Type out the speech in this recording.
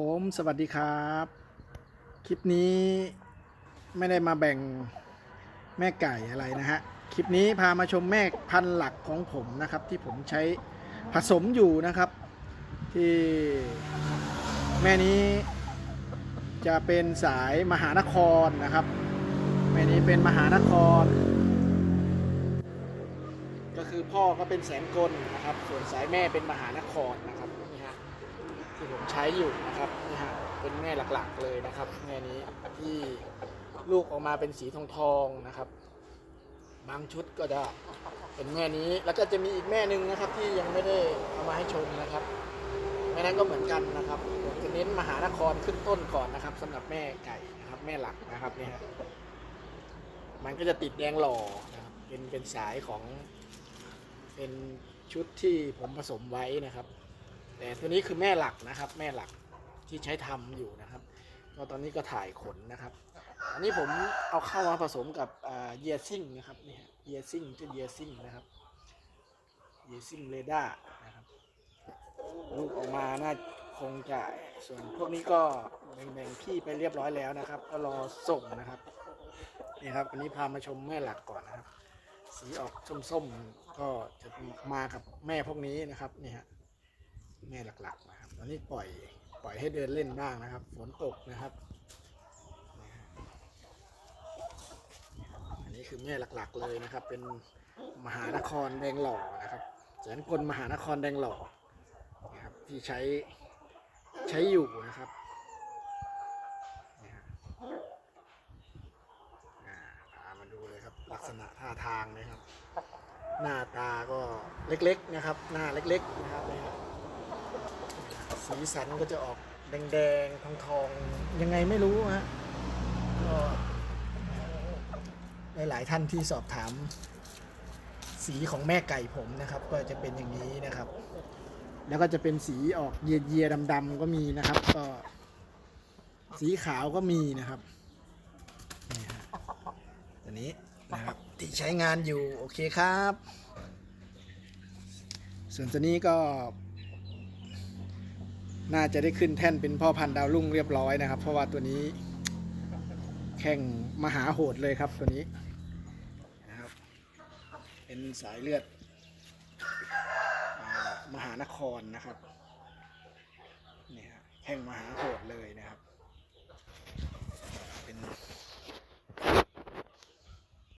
ผมสวัสดีครับ คลิปนี้ไม่ได้มาแบ่งแม่ไก่อะไรนะฮะ คลิปนี้พามาชมแม่พันธุ์หลักของผมนะครับ ที่ผมใช้ผสมอยู่นะครับ ที่แม่นี้จะเป็นสายมหานครนะครับ แม่นี้เป็นมหานคร ก็คือพ่อก็เป็นแสนกลนะครับ ส่วนสายแม่เป็นมหานครนะครับ ที่ผมใช้อยู่นะครับนี่ฮะเป็นแม่หลักๆเลยนะครับแม่นี้ที่ลูกออกมาเป็นสีทองทองนะครับ บางชุดก็จะเป็นแม่นี้แล้วก็จะมีอีกแม่หนึ่งนะครับที่ยังไม่ได้เอามาให้ชมนะครับแม่นั้นก็เหมือนกันนะครับผมจะเน้นมหานครขึ้นต้นก่อนนะครับสำหรับแม่ไก่นะครับ แม่หลักนะครับเนี่ยฮะมันก็จะติดแดงหล่อนะครับเป็นเป็นสายของเป็นชุดที่ผมผสมไว้นะครับ แต่ตัวนี้คือแม่หลักนะครับ แม่หลักที่ใช้ทำอยู่นะครับก็ตอนนี้ก็ถ่ายขนนะครับ อันนี้ผมเอาเข้ามาผสมกับเยียซิ่งนะครับนี่ฮะเยียซิ่งชื่อเยียซิ่งนะครับเยียซิ่งเรดาร์นะครับลูกออกมาน่าคงจะส่วนพวกนี้ก็แบ่งๆพี่ไปเรียบร้อยแล้วนะครับ ก็รอส่งนะครับนี่ครับอันนี้พามาชมแม่หลักก่อนนะครับ สีออกส้มๆก็จะมากับแม่พวกนี้นะครับนี่ฮะ แม่หลักๆนะครับ ตอนนี้ปล่อยปล่อยให้เดินเล่นบ้างนะครับ ฝนตกนะครับ อันนี้คือแม่หลักๆเลยนะครับ เป็นมหานครแดงหล่อนะครับแสนกลมหานครแดงหล่อนะครับที่ใช้ใช้อยู่นะครับนี่ฮะมาดูเลยครับลักษณะท่าทางนะครับ หน้าตาก็เล็กๆนะครับ หน้าเล็กๆนะครับ สีสันก็จะออกแดงๆ ทองๆ ยังไงไม่รู้ฮะก็หลายๆท่านที่สอบถาม สีของแม่ไก่ผมนะครับ ก็จะเป็นอย่างนี้นะครับ แล้วก็จะเป็นสีออกเยียๆดำๆก็มีนะครับ ก็สีขาวก็มีนะครับนี่ฮะตัวนี้นะครับที่ใช้งานอยู่โอเคครับ ส่วนตัวนี้ก็ น่าจะได้ขึ้นแท่นเป็นพ่อพันธุ์ดาวรุ่งเรียบร้อยนะครับ เพราะว่าตัวนี้แข่งมหาโหดเลยครับตัวนี้นะครับเป็นสายเลือดอ่ามหานครนะครับนี่ฮะแข่งมหาโหดเลยนะ